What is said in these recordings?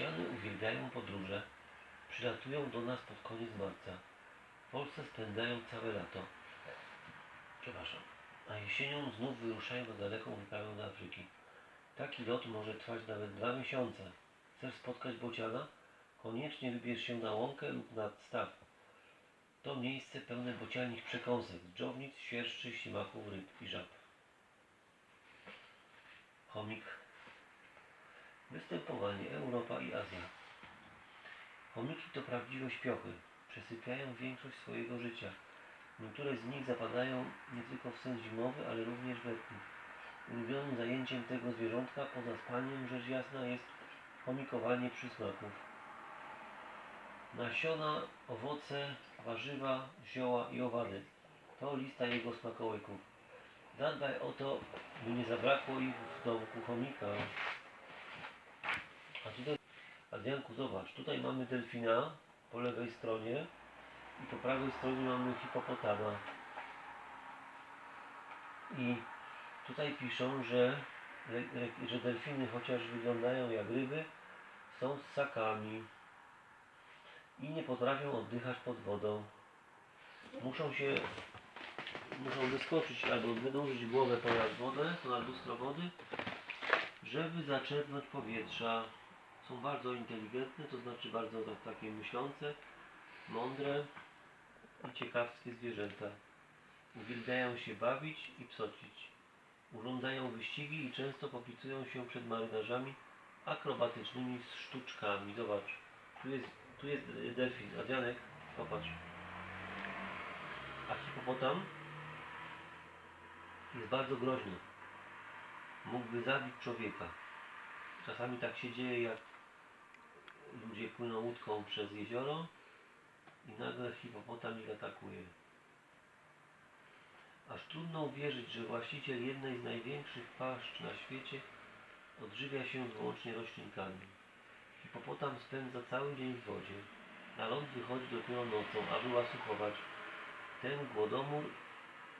Chociany uwielbiają podróże. Przylatują do nas pod koniec marca. W Polsce spędzają całe lato. Przepraszam. A jesienią znów wyruszają na daleką wyprawę do Afryki. Taki lot może trwać nawet dwa miesiące. Chcesz spotkać bociana? Koniecznie wybierz się na łąkę lub nad staw. To miejsce pełne bocianich przekąsek, dżownic, świerszczy, ślimaków, ryb i żab. Chomik. Występowanie Europa i Azja. Chomiki to prawdziwe śpiochy. Przesypiają większość swojego życia. Niektóre z nich zapadają nie tylko w sen zimowy, ale również letni. Ulubionym zajęciem tego zwierzątka poza spaniem rzecz jasna jest chomikowanie przysmaków. Nasiona, owoce, warzywa, zioła i owady. To lista jego smakołyków. Zadbaj o to, by nie zabrakło ich w domku chomika. A tutaj, Adrianku, zobacz, tutaj mamy delfina po lewej stronie i po prawej stronie mamy hipopotama. I tutaj piszą, że, że delfiny, chociaż wyglądają jak ryby, są ssakami i nie potrafią oddychać pod wodą. Muszą się, muszą wyskoczyć albo wynurzyć głowę ponad wodę, ponad lustro wody, żeby zaczerpnąć powietrza. Są bardzo inteligentne, to znaczy bardzo tak- takie myślące, mądre i ciekawskie zwierzęta. Uwielbiają się bawić i psocić. Urządzają wyścigi i często popisują się przed marynarzami akrobatycznymi sztuczkami. Zobacz, tu jest, tu jest delfin. Adrianek, popatrz. A hipopotam jest bardzo groźny. Mógłby zabić człowieka. Czasami tak się dzieje, jak ludzie płyną łódką przez jezioro i nagle hipopotam ich atakuje. Aż trudno uwierzyć, że właściciel jednej z największych paszcz na świecie odżywia się wyłącznie roślinkami. Hipopotam spędza cały dzień w wodzie. Na ląd wychodzi dopiero nocą, aby łasuchować. Ten głodomór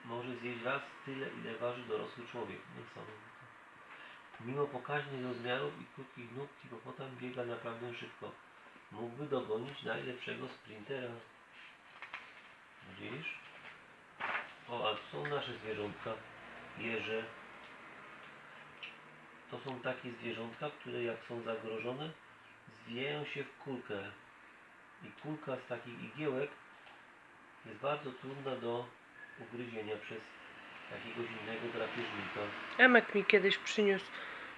może zjeść raz tyle, ile waży dorosły człowiek. Niesamowite. Mimo pokaźnych rozmiarów i krótkich nóg hipopotam biega naprawdę szybko. Mógłby dogonić najlepszego sprintera. Widzisz? O, a tu są nasze zwierzątka. Jeże. To są takie zwierzątka, które jak są zagrożone, zwijają się w kulkę. I kulka z takich igiełek jest bardzo trudna do ugryzienia przez jakiegoś innego drapieżnika. Emek mi kiedyś przyniósł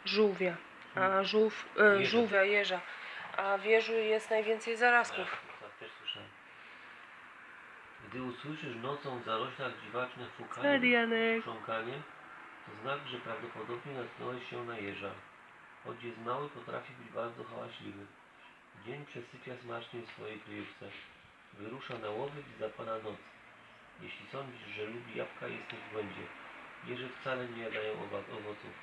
żółwia, a żółw, e, Hmm. Jeża. żółwia, jeża. A w jeżu jest najwięcej zarazków. Tak, też słyszałem. Gdy usłyszysz nocą w zaroślach dziwaczne fukanie, chrząkanie, to znak, że prawdopodobnie natknąłeś się na jeża. Choć jest mały, potrafi być bardzo hałaśliwy. Dzień przesypia smacznie w swojej kryjówce. Wyrusza na łowy, gdy zapada noc. Jeśli sądzisz, że lubi jabłka, jesteś w błędzie. Jeże wcale nie jadają owa- owoców.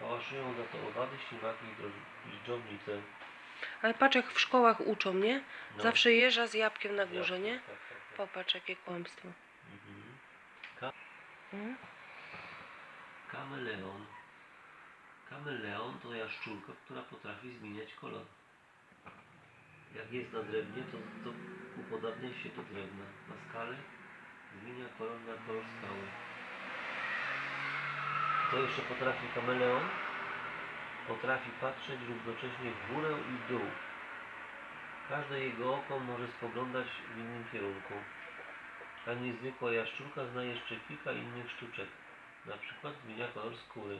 Pałaszują za to owady, ślimaki i dżownice. Ale patrz jak w szkołach uczą, nie? No. Zawsze jeża z jabłkiem na górze, nie? Tak, tak, tak. Popatrz jakie kłamstwo. Mhm. Mm? Kameleon. Kameleon to jaszczurka, która potrafi zmieniać kolor. Jak jest na drewnie, to, to upodabnia się do drewna. Na skale zmienia kolor na kolor skały. Co jeszcze potrafi kameleon? Potrafi patrzeć równocześnie w górę i w dół. Każde jego oko może spoglądać w innym kierunku. Ta niezwykła jaszczurka zna jeszcze kilka innych sztuczek. Na przykład zmienia kolor skóry.